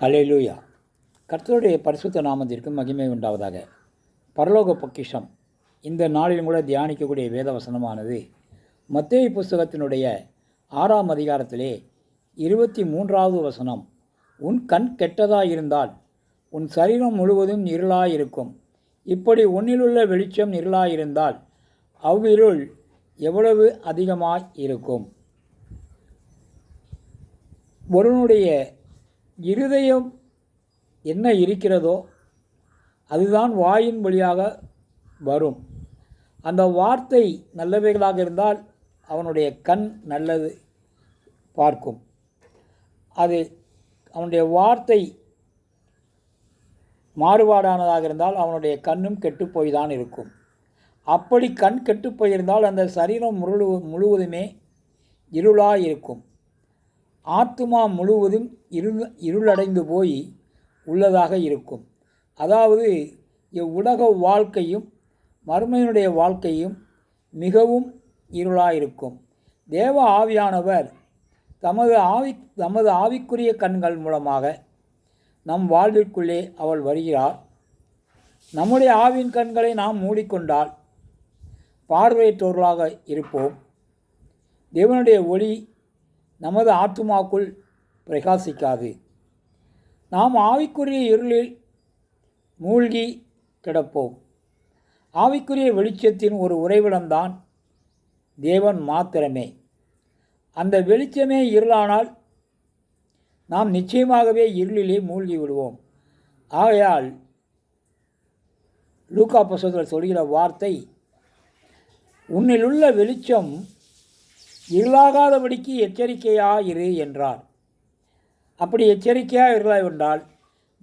அலையிலூயா கர்த்தருடைய பரிசுத்த நாமத்திற்கு மகிமை உண்டாவதாக. பரலோக பொக்கிஷம். இந்த நாளிலும் கூட தியானிக்கக்கூடிய வேத வசனமானது மத்திய புஸ்தகத்தினுடைய ஆறாம் அதிகாரத்திலே இருபத்தி மூன்றாவது வசனம். உன் கண் கெட்டதாக இருந்தால் உன் சரீரம் முழுவதும் இருளாயிருக்கும். இப்படி உன்னிலுள்ள வெளிச்சம் இருளாயிருந்தால் அவ்விருள் எவ்வளவு அதிகமாய் இருக்கும் ஒருவனுடைய இருதயம் என்ன இருக்கிறதோ அதுதான் வாயின் வழியாக வரும். அந்த வார்த்தை நல்லவைகளாக இருந்தால் அவனுடைய கண் நல்லது பார்க்கும். அது அவனுடைய வார்த்தை மாறுபாடானதாக இருந்தால் அவனுடைய கண்ணும் கெட்டுப்போய் தான் இருக்கும். அப்படி கண் கெட்டுப்போயிருந்தால் அந்த சரீரம் முழு முழுவதுமே இருளாக இருக்கும் ஆத்துமா முழுவதும் இருள் இருளடைந்து போய் உள்ளதாக இருக்கும். அதாவது இவ்வுலக வாழ்க்கையும் மறுமையினுடைய வாழ்க்கையும் மிகவும் இருளாக இருக்கும் தேவ ஆவியானவர் தமது ஆவி தமது ஆவிக்குரிய கண்கள் மூலமாக நம் வாழ்விற்குள்ளே அவள் வருகிறார் நம்முடைய ஆவின் கண்களை நாம் மூடிக்கொண்டால் பார்வையற்றோர்களாக இருப்போம். தேவனுடைய ஒளி நமது ஆத்மாக்குள் பிரகாசிக்காது. நாம் ஆவிக்குரிய இருளில் மூழ்கி கிடப்போம். ஆவிக்குரிய வெளிச்சத்தின் ஒரு உறைவிடம்தான் தேவன் மாத்திரமே. அந்த வெளிச்சமே இருளானால் நாம் நிச்சயமாகவே இருளிலே மூழ்கி விடுவோம் ஆகையால் லூக்கா புஸ்தகத்தில் சொல்கிற வார்த்தை உன்னிலுள்ள வெளிச்சம் இருளாகாதபடிக்கு எச்சரிக்கையாக இரு என்றார். அப்படி எச்சரிக்கையாக இருளா என்றால்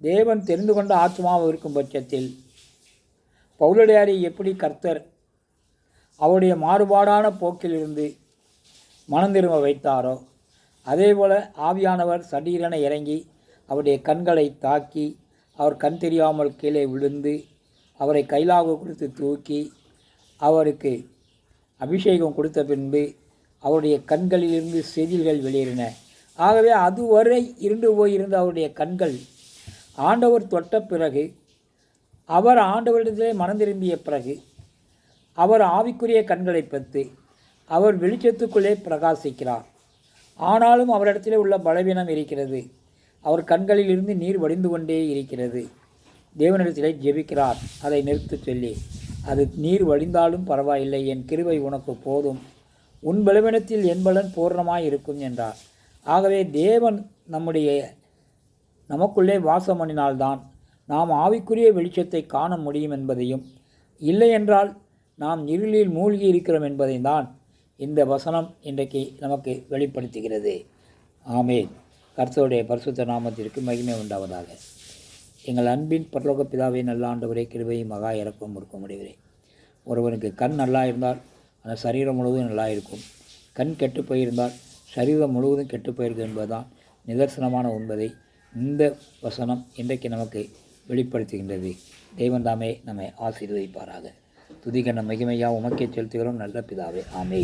தேவன் தெரிந்து கொண்ட ஆத்மாவும் இருக்கும் பட்சத்தில் பவுலடியாரை எப்படி கர்த்தர் அவருடைய மாறுபாடான போக்கிலிருந்து மனம் திரும்ப வைத்தாரோ அதே போல் ஆவியானவர் சடீரென இறங்கி அவருடைய கண்களை தாக்கி அவர் கண் தெரியாமல் கீழே விழுந்து அவரை கைலாக கொடுத்து தூக்கி அவருக்கு அபிஷேகம் கொடுத்த பின்பு அவருடைய கண்களிலிருந்து செதில்கள் வெளியேறின. ஆகவே அதுவரை இருண்டு போயிருந்த அவருடைய கண்கள் ஆண்டவர் தொட்ட பிறகு அவர் ஆண்டவரிடத்திலே மனந்திரும்பிய பிறகு அவர் ஆவிக்குரிய கண்களை பத்து அவர் வெளிச்சத்துக்குள்ளே பிரகாசிக்கிறார். ஆனாலும் அவரிடத்திலே உள்ள பலவீனம் இருக்கிறது. அவர் கண்களில் இருந்து நீர் வடிந்து கொண்டே இருக்கிறது. தேவனிடத்திலே ஜெபிக்கிறார். அதை நிறுத்த சொல்லி அது நீர் வடிந்தாலும் பரவாயில்லை என் கிருவை உனக்கு போதும். உன் பலவீனத்தில் என் பலன் பூர்ணமாய் இருக்கும் என்றார். ஆகவே தேவன் நம்முடைய நமக்குள்ளே வாசம் பண்ணினால்தான் நாம் ஆவிக்குரிய வெளிச்சத்தை காண முடியும் என்பதையும் இல்லை என்றால் நாம் இருளில் மூழ்கி இருக்கிறோம் என்பதை தான் இந்த வசனம் இன்றைக்கு நமக்கு வெளிப்படுத்துகிறது. ஆமேன். கர்த்தருடைய பரிசுத்த நாமத்திற்கு மகிமை உண்டாவதாக. எங்கள் அன்பின் பரலோக பிதாவை நல்ல ஆண்டவரே மகா இறக்கம் இருக்கும் முடிவரே ஒருவனுக்கு கண் நல்லா இருந்தால் அந்த சரீரம் முழுவதும் நல்லா இருக்கும் கண் கெட்டு போயிருந்தால் சரீரம் முழுவதும் கெட்டு போயிருக்கு என்பதுதான் நிதர்சனமான உண்பதை இந்த வசனம் இன்றைக்கு நமக்கு வெளிப்படுத்துகின்றது. தெய்வந்தாமே நம்மை ஆசீர்வதிப்பாராக. துதிகண்ண மிகுமையாக உமக்கே செலுத்துகிறோம் நல்ல பிதாவே. ஆமே